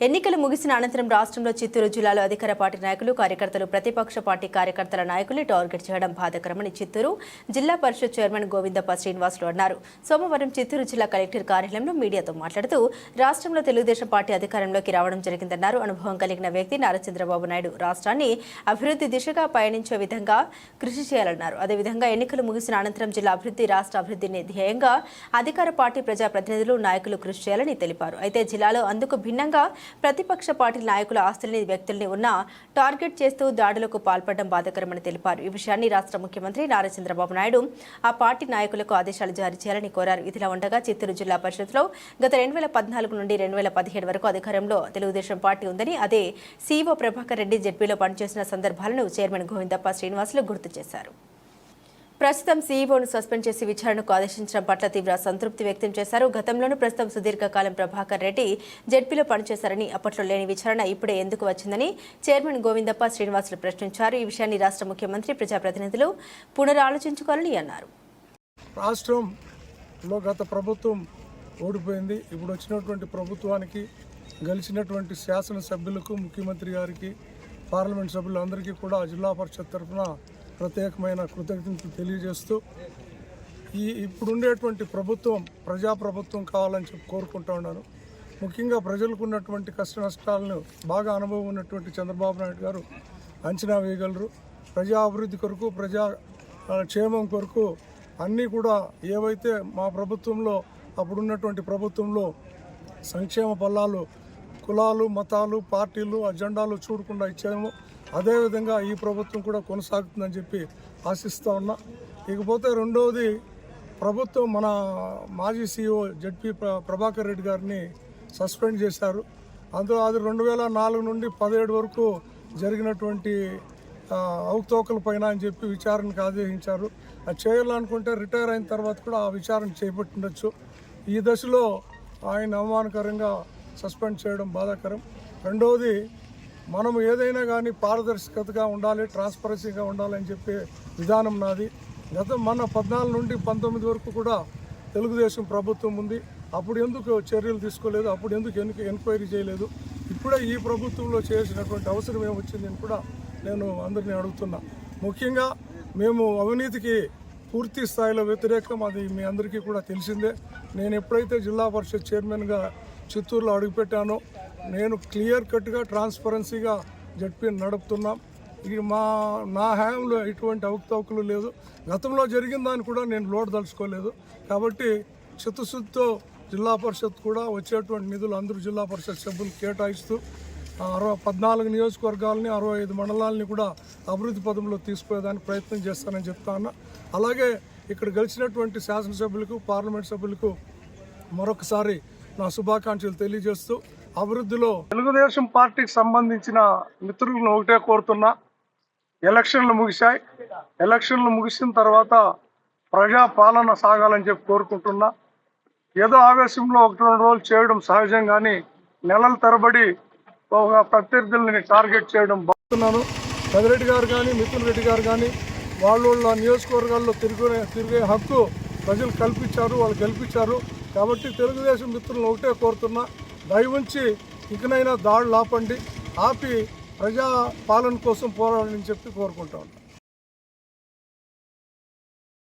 ఎన్నికలు ముగిసిన అనంతరం రాష్ట్రంలో చిత్తూరు జిల్లాలో అధికార పార్టీ నాయకులు కార్యకర్తలు ప్రతిపక్ష పార్టీ కార్యకర్తల నాయకులు టార్గెట్ చేయడం బాధకరమని చిత్తూరు జిల్లా పరిషత్ చైర్మన్ గోవిందప్ప శ్రీనివాసులు అన్నారు. సోమవారం చిత్తూరు జిల్లా కలెక్టర్ కార్యాలయంలో మీడియాతో మాట్లాడుతూ రాష్ట్రంలో తెలుగుదేశం పార్టీ అధికారంలోకి రావడం జరిగిందన్నారు. అనుభవం కలిగిన వ్యక్తి నారా చంద్రబాబు నాయుడు. రాష్ట్రాన్ని అభివృద్ధి దిశగా పయనించే విధంగా కృషి చేయాలన్నారు. అదేవిధంగా ఎన్నికలు ముగిసిన అనంతరం జిల్లా అభివృద్ధి రాష్ట్ర అభివృద్ధిని ధ్యేయంగా అధికార పార్టీ ప్రజాప్రతినిధులు నాయకులు కృషి చేయాలని తెలిపారు. అయితే జిల్లాలో అందుకు భిన్నంగా ప్రతిపక్ష పార్టీ నాయకుల ఆస్తుల్ని వ్యక్తుల్ని ఉన్న టార్గెట్ చేస్తూ దాడులకు పాల్పడడం బాధకరమని తెలిపారు. ఈ విషయాన్ని రాష్ట్ర ముఖ్యమంత్రి నారా చంద్రబాబు నాయుడు ఆ పార్టీ నాయకులకు ఆదేశాలు జారీ చేయాలని కోరారు. ఇదిలా ఉండగా చిత్తూరు జిల్లా పరిషత్లో గత రెండు వేల పద్నాలుగు నుండి రెండు వేల పదిహేడు వరకు అధికారంలో తెలుగుదేశం పార్టీ ఉందని అదే సీఓ ప్రభాకర్ రెడ్డి జెడ్పీలో పనిచేసిన సందర్భాలను చైర్మన్ గోవిందప్ప శ్రీనివాసులు గుర్తు చేశారు. ప్రస్తుతం సీఈఓను సస్పెండ్ చేసి విచారణకు ఆదేశించడం పట్ల తీవ్ర సంతృప్తి వ్యక్తం చేశారు. గతంలోనూ ప్రస్తుతం సుదీర్ఘకాలం ప్రభాకర్ రెడ్డి జడ్పీలో పనిచేశారని అప్పట్లో లేని విచారణ ఇప్పుడే ఎందుకు వచ్చిందని చైర్మన్ గోవిందప్ప శ్రీనివాసులు ప్రశ్నించారు. ఈ విషయాన్ని రాష్ట్ర ముఖ్యమంత్రి ప్రజాప్రతినిధులు పునరాలోచించుకోవాలని అన్నారు. రాష్ట్రంలో గత ప్రభుత్వం ఓడిపోయింది. ఇప్పుడు వచ్చినటువంటి ప్రభుత్వానికి గెలిచినటువంటి శాసనసభ్యులకు ముఖ్యమంత్రి గారికి పార్లమెంట్ సభ్యులందరికీ కూడా జిల్లా పరిషత్ తరఫున ప్రత్యేకమైన కృతజ్ఞతలు తెలియజేస్తూ ఈ ఇప్పుడుండేటువంటి ప్రభుత్వం ప్రజాప్రభుత్వం కావాలని చెప్పి కోరుకుంటా ఉన్నాను. ముఖ్యంగా ప్రజలకు ఉన్నటువంటి కష్ట నష్టాలను బాగా అనుభవం ఉన్నటువంటి చంద్రబాబు నాయుడు గారు అంచనా వేయగలరు. ప్రజా అభివృద్ధి కొరకు ప్రజా క్షేమం కొరకు అన్నీ కూడా ఏవైతే మా ప్రభుత్వంలో అప్పుడున్నటువంటి ప్రభుత్వంలో సంక్షేమ ఫలాలు కులాలు మతాలు పార్టీలు అజెండాలు చూడకుండా ఇచ్చాము అదేవిధంగా ఈ ప్రభుత్వం కూడా కొనసాగుతుందని చెప్పి ఆశిస్తూ ఉన్నా. ఇకపోతే రెండవది ప్రభుత్వం మన మాజీ సీఈఓ జడ్పీ ప్రభాకర్ రెడ్డి గారిని సస్పెండ్ చేశారు. అందులో అది రెండు వేల నాలుగు నుండి పదిహేడు వరకు జరిగినటువంటి ఆ, పైన అని చెప్పి విచారణకు ఆదేశించారు. అది చేయాలనుకుంటే రిటైర్ అయిన తర్వాత కూడా ఆ విచారణ చేపట్టిండొచ్చు. ఈ దశలో ఆయన అవమానకరంగా సస్పెండ్ చేయడం బాధాకరం. రెండవది మనం ఏదైనా కానీ పారదర్శకతగా ఉండాలి ట్రాన్స్పరెన్సీగా ఉండాలని చెప్పే విధానం నాది. గత మన పద్నాలుగు నుండి పంతొమ్మిది వరకు కూడా తెలుగుదేశం ప్రభుత్వం ఉంది. అప్పుడు ఎందుకు చర్యలు తీసుకోలేదు? అప్పుడు ఎందుకు ఎన్నిక ఎంక్వైరీ చేయలేదు? ఇప్పుడే ఈ ప్రభుత్వంలో చేసినటువంటి అవసరం ఏమొచ్చిందని కూడా నేను అందరినీ అడుగుతున్నా. ముఖ్యంగా మేము అవినీతికి పూర్తి స్థాయిలో వ్యతిరేకం అది మీ అందరికీ కూడా తెలిసిందే. నేను ఎప్పుడైతే జిల్లా పరిషత్ చైర్మన్గా చిత్తూరులో అడుగుపెట్టానో నేను క్లియర్ కట్గా ట్రాన్స్పరెన్సీగా జడ్పీని నడుపుతున్నాం. ఇది మా నా హయాంలో ఎటువంటి అవకతవకలు లేదు. గతంలో జరిగిన దాన్ని కూడా నేను లోటు దలుచుకోలేదు కాబట్టి చిత్తశుద్ధితో జిల్లా పరిషత్ కూడా వచ్చేటువంటి నిధులు అందరూ జిల్లా పరిషత్ సభ్యులు కేటాయిస్తూ అరవై పద్నాలుగు నియోజకవర్గాలని అరవై ఐదు మండలాలని కూడా అభివృద్ధి పదంలో తీసుకుపోయేదానికి ప్రయత్నం చేస్తానని చెప్తాను అలాగే ఇక్కడ గెలిచినటువంటి శాసనసభ్యులకు పార్లమెంట్ సభ్యులకు మరొకసారి నా శుభాకాంక్షలు తెలియజేస్తూ అభివృద్ధిలో తెలుగుదేశం పార్టీకి సంబంధించిన మిత్రులను ఒకటే కోరుతున్నా ఎలక్షన్లు ముగిశాయి. ఎలక్షన్లు ముగిసిన తర్వాత ప్రజా పాలన సాగాలని చెప్పి కోరుకుంటున్నా. ఏదో ఆవేశంలో ఒకటి రెండు రోజులు చేయడం సహజం కానీ నెలల తరబడి ఒక ప్రత్యర్థులని టార్గెట్ చేయడం బాగుతున్నాను పెదరెడ్డి గారు కానీ మిథున్ రెడ్డి గారు కానీ వాళ్ళు వాళ్ళ నియోజకవర్గాల్లో తిరిగే తిరిగే హక్కు ప్రజలు కల్పించారు వాళ్ళు గెలిపించారు. కాబట్టి తెలుగుదేశం మిత్రులను ఒకటే కోరుతున్నా. దయవుంచి ఇకనైనా దాడులు ఆపండి ఆపి ప్రజా పాలన కోసం పోరాడని చెప్పి కోరుకుంటా